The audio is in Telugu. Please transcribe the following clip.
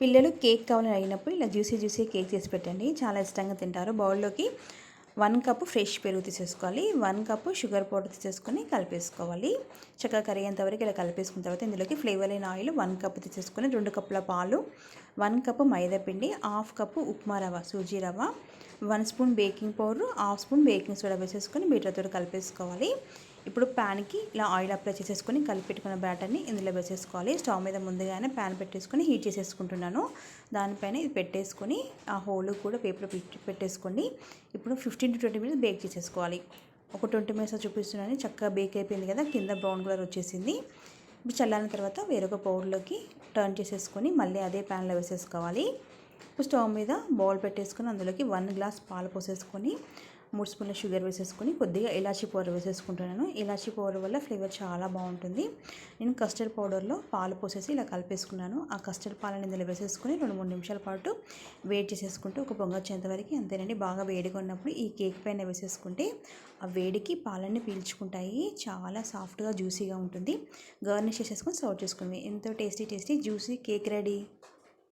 పిల్లలు కేక్ కావాలని అడిగినప్పుడు ఇలా జ్యూసీ జ్యూసీ కేక్ చేసి పెట్టండి. చాలా ఇష్టంగా తింటారు. బౌల్లోకి వన్ కప్పు ఫ్రెష్ పెరుగు తీసేసుకోవాలి. వన్ కప్పు షుగర్ పౌడర్ తీసేసుకొని కలిపేసుకోవాలి. చక్కగా కర్రీ వరకు ఇలా కలిపేసుకున్న తర్వాత ఇందులోకి ఫ్లేవర్ అయిన ఆయిల్ వన్ కప్పు తీసేసుకొని రెండు కప్పుల పాలు వన్ కప్పు మైదా పిండి హాఫ్ కప్పు ఉప్మా రవ్వ సూజీ రవ్వ one spoon baking powder half spoon baking soda వేసేసుకొని బీటర్తో కలిపేసుకోవాలి. ఇప్పుడు ప్యాన్కి ఇలా ఆయిల్ అప్లై చేసేసుకొని కలిపి పెట్టుకున్న బ్యాటర్ని ఇందులో వేసేసుకోవాలి. స్టవ్ మీద ముందుగానే ప్యాన్ పెట్టేసుకొని హీట్ చేసేసుకుంటున్నాను. దానిపైన ఇది పెట్టేసుకొని ఆ హోల్ కూడా పేపర్ పెట్టేసుకోండి. ఇప్పుడు fifteen to twenty minutes bake చేసేసుకోవాలి. ఒక ట్వంటీ మినిట్స్ చూపిస్తున్నాను. చక్కగా బేక్ అయిపోయింది కదా కింద బ్రౌన్ కలర్ వచ్చేసింది. ఇప్పుడు చల్లారిన తర్వాత వేరొక పౌడర్లోకి టర్న్ చేసేసుకొని మళ్ళీ అదే ప్యాన్లో వేసేసుకోవాలి. ఇప్పుడు స్టవ్ మీద బౌల్ పెట్టేసుకొని అందులోకి వన్ గ్లాస్ పాలు పోసేసుకొని మూడు స్పూన్ల షుగర్ వేసేసుకొని కొద్దిగా ఇలాచీ పౌడర్ వేసేసుకుంటున్నాను ఇలాచీ పౌడర్ వల్ల ఫ్లేవర్ చాలా బాగుంటుంది. నేను కస్టర్డ్ పౌడర్లో పాలు పోసేసి ఇలా కలిపేసుకున్నాను. ఆ కస్టర్డ్ పాలని ఇందులో వేసేసుకొని రెండు మూడు నిమిషాల పాటు వేడి చేసేసుకుంటూ ఒక పొంగ వచ్చేంత వరకు అంతేనండి. బాగా వేడిగా ఉన్నప్పుడు ఈ కేక్ పైన వేసేసుకుంటే ఆ వేడికి పాలన్నీ పీల్చుకుంటాయి. చాలా సాఫ్ట్గా జ్యూసీగా ఉంటుంది. గార్నిష్ చేసేసుకొని సర్వ్ చేసుకుని ఎంతో tasty tasty juicy cake ready.